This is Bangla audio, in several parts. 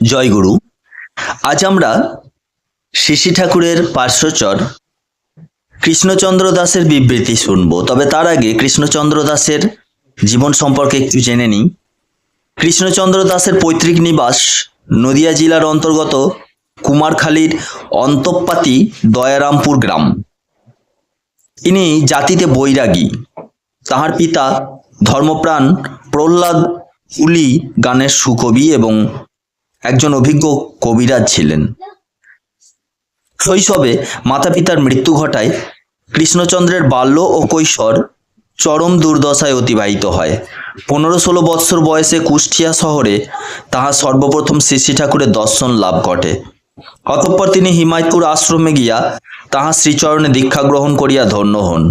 জয়গুরু আজ আমরা শিশি ঠাকুরের পার্শ্বচর কৃষ্ণচন্দ্র দাসের বিবৃতি শুনব। তবে তার আগে কৃষ্ণচন্দ্র দাসের জীবন সম্পর্কে একটু জেনে নিই। কৃষ্ণচন্দ্র দাসের পৈতৃক নিবাস নদিয়া জেলার অন্তর্গত কুমারখালীর অন্তঃপাতি দয়ারামপুর গ্রাম। ইনি জাতিতে বৈরাগী। তাহার পিতা ধর্মপ্রাণ প্রহ্লাদ উলি গানের সুকবি এবং একজন অভিজ্ঞ কবিরাজ ছিলেন। শৈশবে মাতা পিতার মৃত্যু ঘটায় কৃষ্ণচন্দ্রের বাল্য ও কৈশোর চরম দুর্দশায় অতিবাহিত হয়। পনেরো ষোলো বৎসর বয়সে কুষ্টিয়া শহরে তাহা সর্বপ্রথম শ্রী ঠাকুরের দর্শন লাভ ঘটে। অতঃপর তিনি হিমায়তপুর আশ্রমে গিয়া তাহা শ্রীচরণে দীক্ষা গ্রহণ করিয়া ধন্য হন।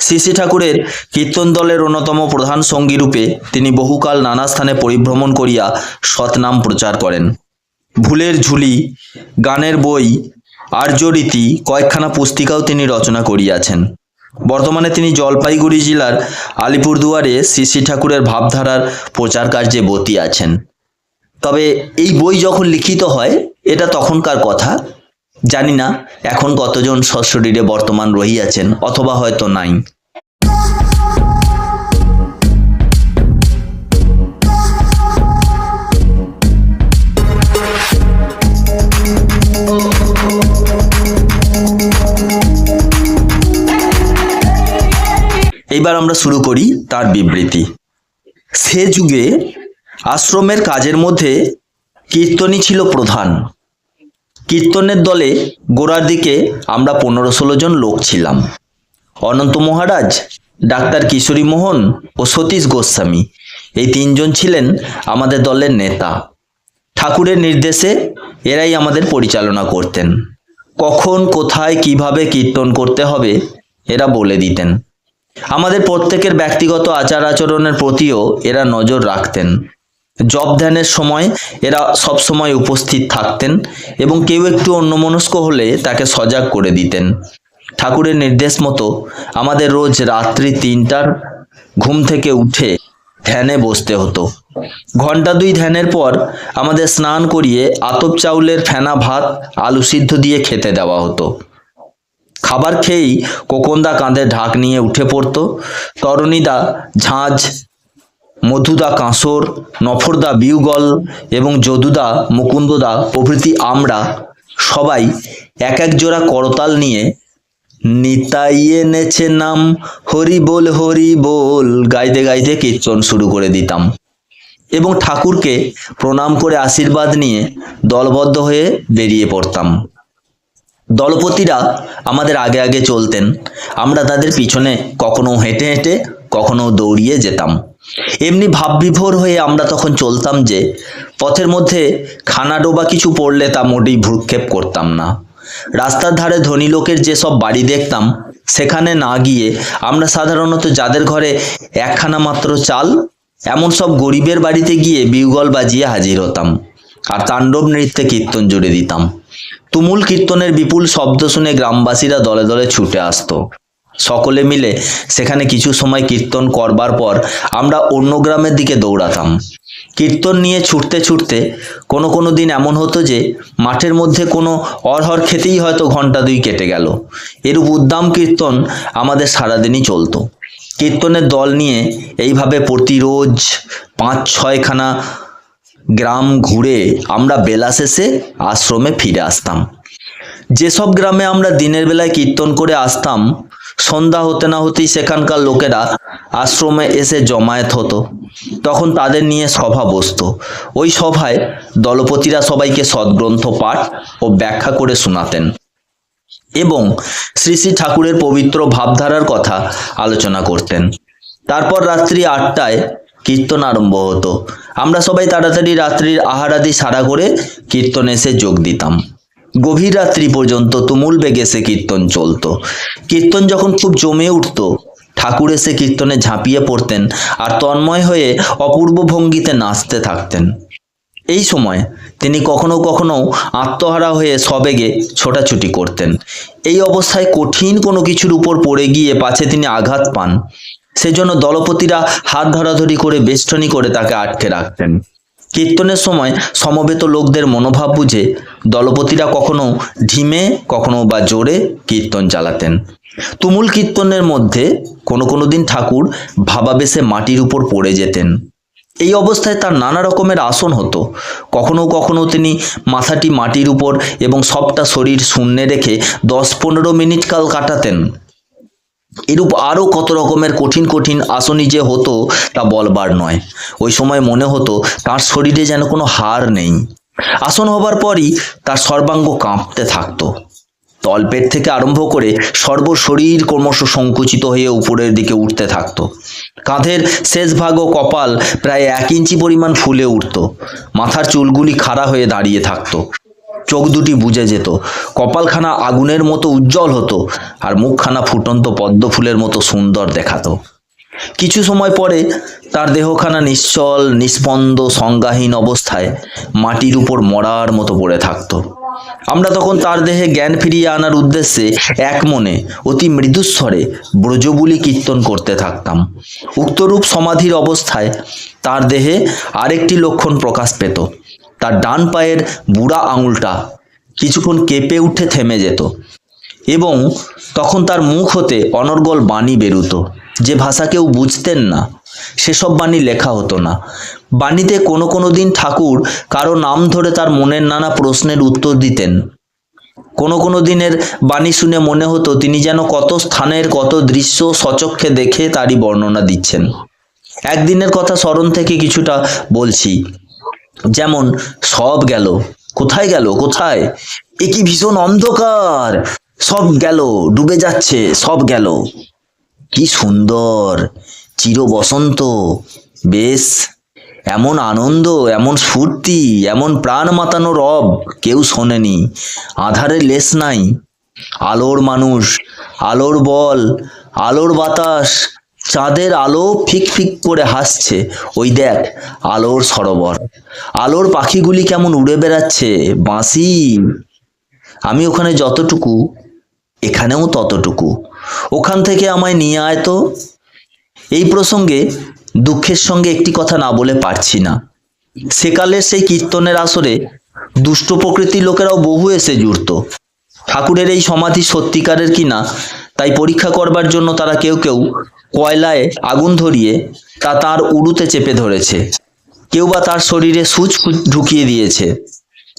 শ্রী ঠাকুরের কীর্তন দলের অন্যতম প্রধান সঙ্গী রূপে তিনি বহুকাল নানা স্থানে পরিভ্রমণ করিয়া সৎনাম প্রচার করেন। ভুলের ঝুলি, গানের বই আর্যরীতি কয়েকখানা পুস্তিকাও তিনি রচনা করিয়াছেন। বর্তমানে তিনি জলপাইগুড়ি জেলার আলিপুরদুয়ারে শ্রী শ্রী ঠাকুরের ভাবধারার প্রচার কার্যে বতী আছেন। তবে এই বই যখন লিখিত হয়, এটা তখনকার কথা। জানি না এখন কতজন সশরীরে বর্তমান রহিয়াছেন অথবা হয়তো নাই। এইবার আমরা শুরু করি তার বিবৃতি। সে যুগে আশ্রমের কাজের মধ্যে কীর্তনই ছিল প্রধান। কীর্তনের দলে গোড়ার দিকে আমরা পনেরো ষোলো জন লোক ছিলাম। অনন্ত মহারাজ, ডাক্তার কিশোরী মোহন ও সতীশ গোস্বামী এই তিনজন ছিলেন আমাদের দলের নেতা। ঠাকুরের নির্দেশে এরাই আমাদের পরিচালনা করতেন। কখন, কোথায়, কীভাবে কীর্তন করতে হবে এরা বলে দিতেন। আমাদের প্রত্যেকের ব্যক্তিগত আচার আচরণের প্রতিও এরা নজর রাখতেন। জব ধ্যানের সময় এরা সব সময় উপস্থিত থাকতেন এবং কেউ একটু অন্যমনস্ক হলে তাকে সজাগ করে দিতেন। ঠাকুরের নির্দেশ মতো আমাদের রোজ রাত্রি তিনটার ঘুম থেকে উঠে ধ্যানে বসতে হতো। ঘণ্টা দুই ধ্যানের পর আমাদের স্নান করিয়ে আতপ চাউলের ফেনা ভাত আলু সিদ্ধ দিয়ে খেতে দেওয়া হতো। খাবার খেয়েই কোকন্দা কাঁধে ঢাক নিয়ে উঠে পড়তো। তরণীদা ঝাঁঝ মধুদা কাঁসর, নফরদা বিউগল এবং যদুদা মুকুন্দদা প্রভৃতি আমরা সবাই এক এক জোড়া করতাল নিয়ে নিতাই এনেছে নাম, হরি বল হরি বল গাইতে গাইতে কীর্তন শুরু করে দিতাম। এবং ঠাকুরকে প্রণাম করে আশীর্বাদ নিয়ে দলবদ্ধ হয়ে বেরিয়ে পড়তাম। দলপতিরা আমাদের আগে আগে চলতেন। আমরা তাদের পিছনে কখনো হেঁটে হেঁটে, কখনো দৌড়িয়ে যেতাম। এমনি ভাববিভোর হয়ে আমরা তখন চলতাম যে পথের মধ্যে খানা ডোবা কিছু পড়লে তা মোটেই ভ্রুক্ষেপ করতাম না। রাস্তার ধারে ধনী লোকের যেসব বাড়ি দেখতাম, সেখানে না গিয়ে আমরা সাধারণত যাদের ঘরে একখানা মাত্র চাল, এমন সব গরিবের বাড়িতে গিয়ে বিউগল বাজিয়ে হাজির হতাম আর তাণ্ডব নৃত্যে কীর্তন জুড়ে দিতাম। তুমুল কীর্তনের বিপুল শব্দ শুনে গ্রামবাসীরা দলে দলে ছুটে আসতো। সকলে মিলে সেখানে কিছু সময় কীর্তন করবার পর আমরা অন্য গ্রামের দিকে দৌড়াতাম। কীর্তন নিয়ে ছুটতে ছুটতে কোনো কোনো দিন এমন হতো যে মাঠের মধ্যে কোনো অরহর খেতেই হয়তো ঘণ্টা দুই কেটে গেল। এরূপ উদ্দাম কীর্তন আমাদের সারাদিনই চলতো। কীর্তনের দল নিয়ে এইভাবে প্রতি রোজ পাঁচ ছয়খানা গ্রাম ঘুরে আমরা বেলা শেষে আশ্রমে ফিরে আসতাম। যেসব গ্রামে আমরা দিনের বেলায় কীর্তন করে আসতাম সন্ধ্যা হতে না হতেই সেখানকার লোকেরা আশ্রমে এসে জমায়েত হতো। তখন তাদের নিয়ে সভা বসত। ওই সভায় দলপতিরা সবাইকে সদ্গ্রন্থ পাঠ ও ব্যাখ্যা করে শোনাতেন এবং শ্রী শ্রী ঠাকুরের পবিত্র ভাবধারার কথা আলোচনা করতেন। তারপর রাত্রি আটটায় কীর্তন আরম্ভ হতো। আমরা সবাই তাড়াতাড়ি রাত্রির আহারাদি সারা করে কীর্তন এসে যোগ দিতাম। গভীর রাত্রি পর্যন্ত তুমুল বেগে সে কীর্তন চলতো। কীর্তন যখন খুব জমে উঠতো, ঠাকুর এসে কীর্তনে ঝাঁপিয়ে পড়তেন আর তন্ময় হয়ে অপূর্ব ভঙ্গিতে নাচতে থাকতেন। এই সময় তিনি কখনো কখনো আত্মহারা হয়ে সবেগে ছোটাছুটি করতেন। এই অবস্থায় কঠিন কোনো কিছুর উপর পড়ে গিয়ে পাছে তিনি আঘাত পান। সেজন্য দলপতিরা হাত ধরাধরি করে বেষ্টনী করে তাকে আটকে রাখতেন। কীর্তনের সময় সমবেত লোকদের মনোভাব বুঝে দলপতিরা কখনো ঢিমে, কখনো বা জোরে কীর্তন চালাতেন। তুমুল কীর্তনের মধ্যে কোনো কোনো দিন ঠাকুর ভাবাবেশে মাটির উপর পড়ে যেতেন। এই অবস্থায় তার নানা রকমের আসন হতো। কখনো কখনো তিনি মাথাটি মাটির উপর এবং সবটা শরীর শূন্যে রেখে দশ পনেরো মিনিট কাল কাটাতেন। এরূপ আরও কত রকমের কঠিন কঠিন আসনই যে হতো তা বলবার নয়। ওই সময় মনে হতো তার শরীরে যেন কোনো হাড় নেই। আসন হবার পরই তার সর্বাঙ্গ কাঁপতে থাকতো। তলপেট থেকে আরম্ভ করে সর্বশরীর ক্রমশ সংকুচিত হয়ে উপরের দিকে উঠতে থাকতো। কাঁধের শেষ ভাগ ও কপাল প্রায় এক ইঞ্চি পরিমাণ ফুলে উঠত। মাথার চুলগুলি খাড়া হয়ে দাঁড়িয়ে থাকতো। চোখ দুটি বুজে যেত। কপালখানা আগুনের মতো উজ্জ্বল হতো আর মুখখানা ফুটন্ত পদ্ম ফুলের মতো সুন্দর দেখাতো। কিছু সময় পরে তার দেহখানা নিশ্চল নিস্পন্দ সংজ্ঞাহীন অবস্থায় মাটির উপর মরার মতো পড়ে থাকতো। আমরা তখন তার দেহে জ্ঞান ফিরিয়ে আনার উদ্দেশ্যে এক মনে অতি মৃদুস্বরে ব্রজবুলি কীর্তন করতে থাকতাম। উক্তরূপ সমাধির অবস্থায় তার দেহে আরেকটি লক্ষণ প্রকাশ পেত। তার ডান পায়ের বুড়া আঙুলটা কিছুক্ষণ কেঁপে উঠে থেমে যেত এবং তখন তার মুখ হতে অনর্গল বাণী বেরুতো যে ভাষা কেউ বুঝতেন না, সেসব বাণী লেখা হতো না। বাণীতে কোনো কোনো দিন ঠাকুর কারও নাম ধরে তার মনের নানা প্রশ্নের উত্তর দিতেন। কোনো কোনো দিনের বাণী শুনে মনে হতো তিনি যেন কত স্থানের, কত দৃশ্য সচক্ষে দেখে তারই বর্ণনা দিচ্ছেন। একদিনের কথা স্মরণ থেকে কিছুটা বলছি। যেমন সব গেল। কোথায় গেল? কোথায়? এ কি ভীষণ অন্ধকার! সব গেল, ডুবে যাচ্ছে, সব গেল। কি সুন্দর চির বসন্ত বেশ, এমন আনন্দ, এমন স্ফূর্তি, এমন প্রাণ মাতানো রব কেউ শোনেনি। আধারের লেশ নাই। আলোর মানুষ, আলোর বল, আলোর বাতাস চাঁদের আলো ফিক ফিক করে হাসছে। ওই দেখ, আলোর সরোবর। আলোর পাখিগুলি কেমন উড়ে বেড়াচ্ছে, বাঁশি। আমি ওখানে যতটুকু, এখানেও ততটুকু। ওখান থেকে আমায় নিয়ে আয় তো। এই প্রসঙ্গে দুঃখের সঙ্গে একটি কথা না বলে পারছি না। সেকালের সেই কীর্তনের আসরে দুষ্ট প্রকৃতির লোকেরাও বহু এসে জুড়ত। ঠাকুরের এই সমাধি সত্যিকারের কিনা, তাই পরীক্ষা করবার জন্য তারা কেউ কেউ কয়লায় আগুন ধরিয়ে তা তার উড়ুতে চেপে ধরেছে। কেউ বা তার শরীরে সুচ ঢুকিয়ে দিয়েছে।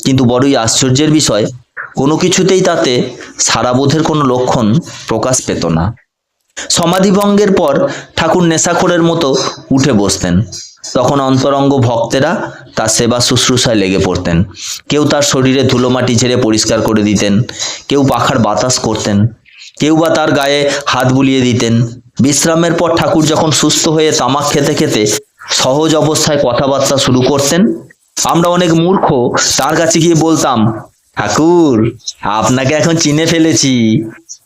কিন্তু বড়ই আশ্চর্যের বিষয়, কোনো কিছুতেই তাতে সারাবোধের কোনো লক্ষণ প্রকাশ পেত না। সমাধিভঙ্গের পর ঠাকুর নেশাখোরের মতো উঠে বসতেন। তখন অন্তরঙ্গ ভক্তেরা তার সেবা শুশ্রূষায় লেগে পড়তেন। কেউ তার শরীরে ধুলোমাটি ঝেড়ে পরিষ্কার করে দিতেন। কেউ পাখার বাতাস করতেন। কেউ বা তার গায়ে হাত বুলিয়ে দিতেন। বিশ্রামের পর ঠাকুর যখন সুস্থ হয়ে তামাক খেতে খেতে সহজ অবস্থায় কথাবার্তা শুরু করতেন, আমরা অনেক মূর্খ, তার কাছে গিয়ে বলতাম, ঠাকুর, আপনাকে এখন চিনে ফেলেছি।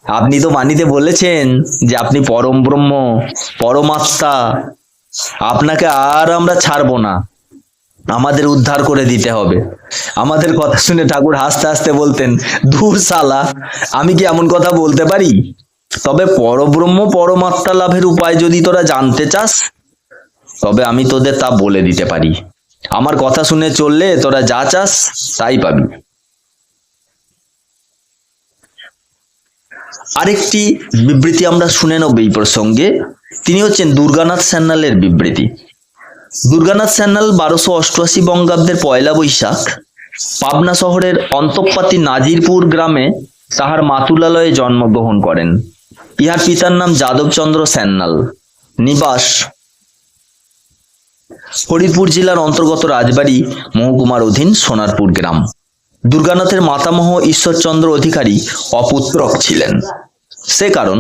আপনি তো বাণীতে বলেছেন যে আপনি পরম ব্রহ্ম, পরমাত্মা। আপনাকে আর আমরা ছাড়বো না। আমাদের উদ্ধার করে দিতে হবে। আমাদের কথা শুনে ঠাকুর হাসতে হাসতে বলতেন দূর সালা আমি কি এমন কথা বলতে পারি? তবে পরব্রহ্ম পরমাত্মা লাভের উপায় যদি তোরা জানতে চাস, তবে আমি তোদের তা বলে দিতে পারি। আমার কথা শুনে চললে তোরা যা চাস, তাই পাবি। আরেকটি বিবৃতি আমরা শুনে নেব এই প্রসঙ্গে। তিনি হচ্ছেন দুর্গানাথ সান্যালের বিবৃতি। দুর্গানাথ সান্যাল বারোশো অষ্টআশি বঙ্গাব্দের পয়লা বৈশাখ, পাবনা শহরের অন্তঃপাতি নাজিরপুর গ্রামে তাহার মাতুলালয়ে জন্মগ্রহণ করেন। ইহার পিতার নাম যাদবচন্দ্র সান্যাল নিবাস ফরিদপুর জেলার অন্তর্গত রাজবাড়ী মহকুমার অধীন সোনারপুর গ্রাম। দুর্গানাথের মাতামহ ঈশ্বরচন্দ্র অধিকারী অপুত্রক ছিলেন। সে কারণ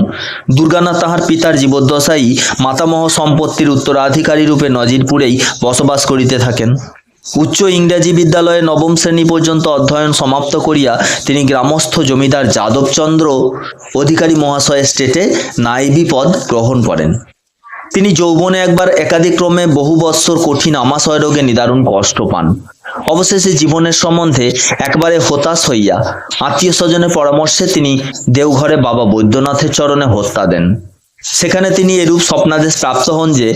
দুর্গানাথ তাহার পিতার জীবদ্দশায় মাতামহ সম্পত্তির উত্তরাধিকারী রূপে নজিরপুরেই বসবাস করিতে থাকেন। উচ্চ ইংরেজি বিদ্যালয়ে নবম শ্রেণি পর্যন্ত অধ্যয়ন সমাপ্ত করিয়া তিনি গ্রামস্থ জমিদার যাদবচন্দ্র অধিকারী মহাশয় স্টেটে নাইবি পদ গ্রহণ করেন। তিনি যৌবনে একবার একাধিক্রমে বহু বৎসর কঠিন আমাশয় রোগে নিদারুণ কষ্ট পান। অবশেষে জীবনের সম্বন্ধে একবারে হতাশ হইয়া আত্মীয় স্বজনের পরামর্শে তিনি দেওঘরে বাবা বৈদ্যনাথের চরণে হত্যা দেন। সেখানে তিনি এরূপ স্বপ্নাদেশ প্রাপ্ত হন যে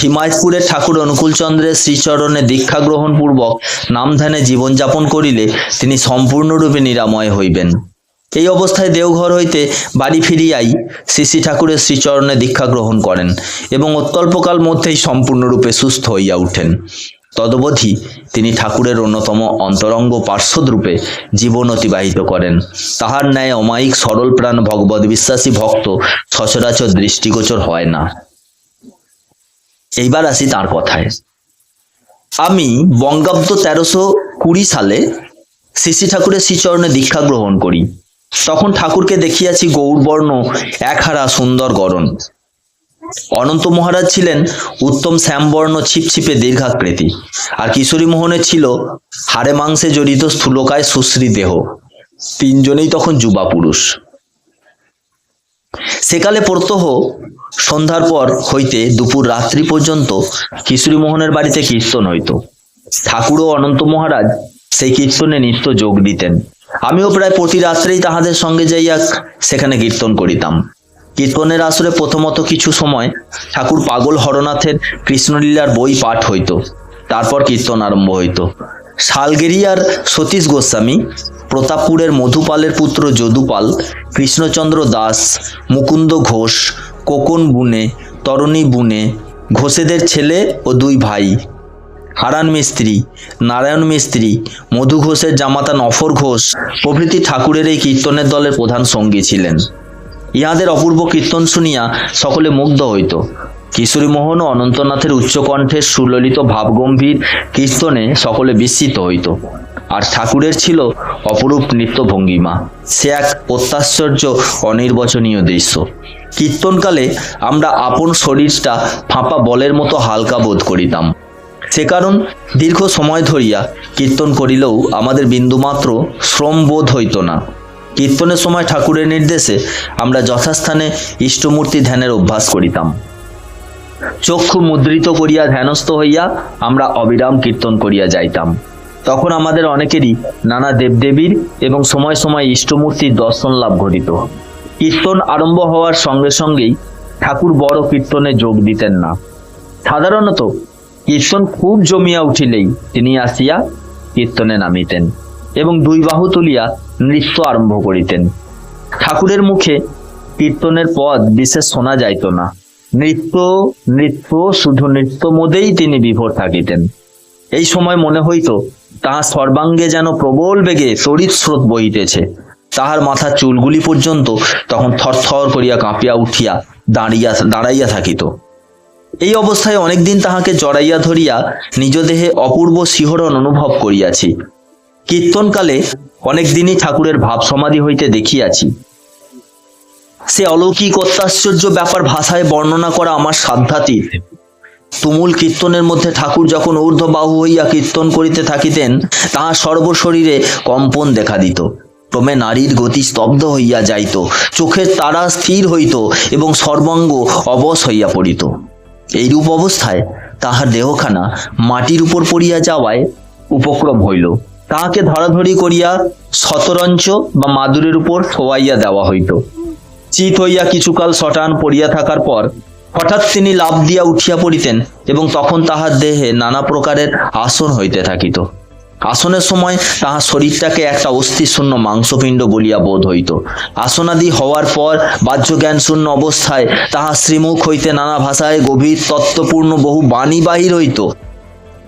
হিমায়তপুরের ঠাকুর অনুকূলচন্দ্রের শ্রীচরণে দীক্ষা গ্রহণ পূর্বক নাম ধ্যানে জীবনযাপন করিলে তিনি সম্পূর্ণরূপে নিরাময় হইবেন। এই অবস্থায় দেওঘর হইতে বাড়ি ফিরিয়াই শ্রী শ্রী ঠাকুরের শ্রীচরণে দীক্ষা গ্রহণ করেন এবং অত্যল্পকাল মধ্যেই সম্পূর্ণরূপে সুস্থ হইয়া উঠেন। তদবধি তিনি ঠাকুরের অন্যতম অন্তরঙ্গ পার্শ্বদরূপে জীবন অতিবাহিত করেন। তাহার ন্যায় অমায়িক সরল প্রাণ ভগবত বিশ্বাসী ভক্ত সচরাচর দৃষ্টিগোচর হয় না। এইবার আসি তার কথায়। আমি বঙ্গাব্দ তেরোশো কুড়ি সালে শ্রী ঠাকুরের শ্রীচরণে দীক্ষা গ্রহণ করি। তখন ঠাকুরকে দেখিয়াছি গৌরবর্ণ একহারা সুন্দর গরণ অনন্ত মহারাজ ছিলেন উত্তম শ্যামবর্ণ ছিপছিপে দীর্ঘাকৃতি। আর কিশোরী মোহনের ছিল হাড়ে মাংসে জড়িত স্থূলকায় সুশ্রী দেহ। তিনজনেই তখন যুবা পুরুষ। সেকালে প্রত্যহ সন্ধ্যার পর হইতে দুপুর রাত্রি পর্যন্ত মোহনের বাড়িতে কীর্তন হইত। ঠাকুর ও অনন্ত মহারাজ সেই কীর্তনে নিত্য যোগ দিতেন। আমিও প্রায় প্রতি রাত্রেই তাহাদের সঙ্গে যাইয়া সেখানে কীর্তন করিতাম। কীর্তনের আসরে প্রথমত কিছু সময় ঠাকুর পাগল হরনাথের কৃষ্ণলীলার বই পাঠ হইত। তারপর কীর্তন আরম্ভ হইত। শালগেরিয়ার সতীশ গোস্বামী প্রতাপপুরের মধুপালের পুত্র যদুপাল, কৃষ্ণচন্দ্র দাস, মুকুন্দ ঘোষ, কোকন বুনে, তরণী বুনে, ঘোষেদের ছেলে ও দুই ভাই। হারান মিস্ত্রি, নারায়ণ মিস্ত্রি, মধু ঘোষের জামাতা নফর ঘোষ প্রভৃতি ঠাকুরের এই কীর্তনের দলের প্রধান সঙ্গী ছিলেন। ইহাদের অপূর্ব কীর্তন শুনিয়া সকলে মুগ্ধ হইত। কিশোরী মোহন ও অনন্তনাথের উচ্চকণ্ঠের সুললিত ভাবগম্ভীর কীর্তনে সকলে বিস্মিত হইত। আর ঠাকুরের ছিল অপরূপ নৃত্য ভঙ্গিমা। সে এক অত্যাশ্চর্য, অনির্বচনীয় দৃশ্য। কীর্তনকালে আমরা আপন শরীরটা ফাঁপা বলের মতো হালকা বোধ করিতাম। সে কারণ দীর্ঘ সময় ধরিয়া কীর্তন করিলেও আমাদের বিন্দুমাত্র শ্রম বোধ হইত না। কীর্তনের সময় ঠাকুরের নির্দেশে আমরা যথাস্থানে ইষ্টমূর্তি ধ্যানের অভ্যাস করিতাম। চক্ষু মুদ্রিত করিয়া ধ্যানস্থ হইয়া আমরা অবিরাম কীর্তন করিয়া যাইতাম। তখন আমাদের অনেকেরই নানা দেবদেবীর এবং সময় সময় ইষ্টমূর্তির দর্শন লাভ ঘটিত। কীর্তন আরম্ভ হওয়ার সঙ্গে সঙ্গেই ঠাকুর বড় কীর্তনে যোগ দিতেন না। সাধারণত কীর্তন খুব জমিয়া উঠিলেই তিনি আসিয়া কীর্তনে নামিতেন এবং দুই বাহু তুলিয়া নৃত্য আরম্ভ করিতেন। ঠাকুরের মুখে কীর্তনের পদ বিশেষ শোনা যাইত না। নৃত্য নৃত্য, শুধু নৃত্য মধ্যেই তিনি বিভোর থাকিতেন। এই সময় মনে হইত তাহার সর্বাঙ্গে যেন প্রবল বেগে তড়িৎ স্রোত বহিতেছে। তাহার মাথার চুলগুলি পর্যন্ত তখন থরথর করিয়া কাঁপিয়া উঠিয়া দাঁড়িয়া, দাঁড়াইয়া থাকিত। এই অবস্থায় অনেকদিন তাহাকে জড়াইয়া ধরিয়া নিজ দেহে অপূর্ব শিহরণ অনুভব করিয়াছি। কীর্তনকালে অনেকদিনই ঠাকুরের ভাব সমাধি হইতে দেখিয়াছি। সে অলৌকিক অত্যাশ্চর্য ব্যাপার ভাষায় বর্ণনা করা আমার সাধ্যাতীত। তুমুল কীর্তনের মধ্যে ঠাকুর যখন ঊর্ধ্ববাহু হইয়া কীর্তন করিতে থাকিতেন, তাহার সর্বশরীরে কম্পন দেখা দিত। ক্রমে নারীর গতি স্তব্ধ হইয়া যাইত, চোখের তারা স্থির হইত এবং সর্বাঙ্গ অবশ হইয়া পড়িত। এইরূপ অবস্থায় তাহার দেহখানা মাটির উপর পড়িয়া যাওয়ায় উপক্রম হইল। তাহাকে ধরাধরি করিয়া শতরঞ্চ বা মাদুরের উপর শোয়াইয়া দেওয়া হইত। চিত হইয়া কিছুকাল শটান পড়িয়া থাকার পর হঠাৎ তিনি লাভ দিয়া উঠিয়া পড়িতেন এবং তখন তাহার দেহে নানা প্রকারের আসন হইতে থাকিত। আসনের সময় তাহার শরীরটাকে একটা অস্থিশূন্য মাংসপিণ্ড বলিয়া বোধ হইত। আসনাদি হওয়ার পর বাহ্য জ্ঞান শূন্য অবস্থায় তাহার শ্রীমুখ হইতে নানা ভাষায় গভীর তত্ত্বপূর্ণ বহু বাণী বাহির হইত।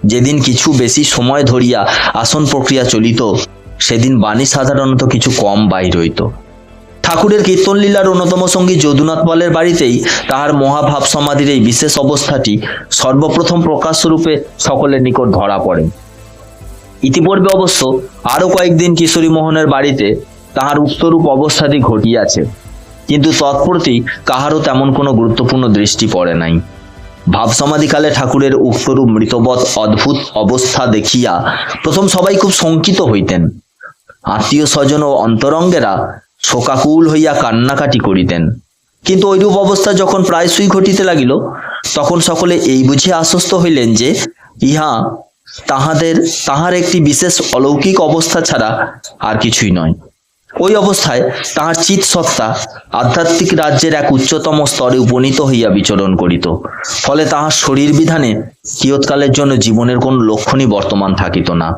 যেদিন কিছু বেশি সময় ধরিয়া আসন প্রক্রিয়া চলিত, সেদিন বাণী সাধারণত কিছু কম বাহির হইত। ঠাকুরের কীর্তন লীলার অন্যতম সঙ্গী যদুনাথ পালের বাড়িতেই তাহার মহাভাব সমাধির এই বিশেষ অবস্থাটি সর্বপ্রথম প্রকাশরূপে সকলের নিকট ধরা পড়ে। ইতিপূর্বে অবশ্য আরও কয়েকদিন কিশোরী মোহনের বাড়িতে তাহার উক্তরূপ অবস্থাটি ঘটিয়াছে, কিন্তু তৎপ্রতি কাহারও তেমন কোনো গুরুত্বপূর্ণ দৃষ্টি পড়ে নাই। ভাব সমাধিকালে ঠাকুরের উক্তরূপ মৃতবৎ অদ্ভুত অবস্থা দেখিয়া প্রথম সবাই খুব শঙ্কিত হইতেন। আত্মীয় স্বজন ও অন্তরঙ্গেরা শোকাকুল হইয়া কান্নাকাটি করিতেন। কিন্তু ঐরূপ অবস্থা যখন প্রায়শই ঘটিতে লাগিল, তখন সকলে এই বুঝে আশ্বস্ত হইলেন যে, ইহা তাহাদের, তাহার একটি বিশেষ অলৌকিক অবস্থা ছাড়া আর কিছুই নয়। ওই অবস্থায় তাহার চিত সত্তা আধ্যাত্মিক রাজ্যের এক উচ্চতম স্তরে উপনীত হইয়া বিচরণ করিত। ফলে তাহার শরীর বিধানে কিয়ৎকালের জন্য জীবনের কোন লক্ষণই বর্তমান থাকিত না।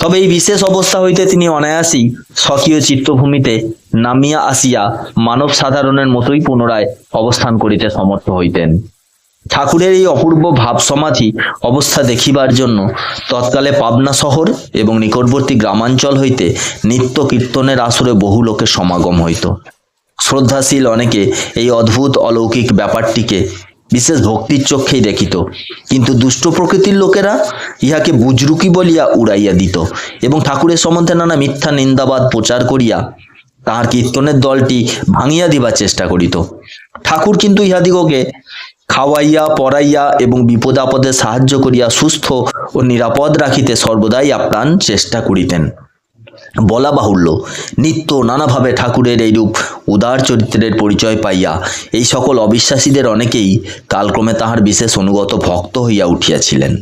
তবে এই বিশেষ অবস্থা হইতে তিনি অনায়াসই স্বকীয় চিত্তভূমিতে নামিয়া আসিয়া মানব সাধারণের মতোই পুনরায় অবস্থান করিতে সমর্থ হইতেন। ঠাকুরের এই অপূর্ব ভাব সমাধি অবস্থা দেখিবার জন্য তৎকালে পাবনা শহর এবং নিকটবর্তী গ্রামাঞ্চল হইতে নিত্য কীর্তনের আসরে বহু লোকের সমাগম হইত। শ্রদ্ধাশীল অনেকে এই অদ্ভুত অলৌকিক ব্যাপারটিকে বিশেষ ভক্তির চক্ষেই দেখিত। কিন্তু দুষ্ট প্রকৃতির লোকেরা ইহাকে বুজরুকি বলিয়া উড়াইয়া দিত এবং ঠাকুরের সম্বন্ধে নানা মিথ্যা, নিন্দাবাদ প্রচার করিয়া তাহার কীর্তনের দলটি ভাঙিয়া দিবার চেষ্টা করিত। ঠাকুর কিন্তু ইহাদিগকে খাওয়াইয়া, পড়াইয়া এবং বিপদ আপদে সাহায্য করিয়া সুস্থ ও নিরাপদ রাখিতে সর্বদাই আপ্রাণ চেষ্টা করিতেন। বলা বাহুল্য, নিত্য নানাভাবে ঠাকুরের এইরূপ উদার চরিত্রের পরিচয় পাইয়া এই সকল অবিশ্বাসীদের অনেকেই কালক্রমে তাহার বিশেষ অনুগত ভক্ত হইয়া উঠিয়াছিলেন।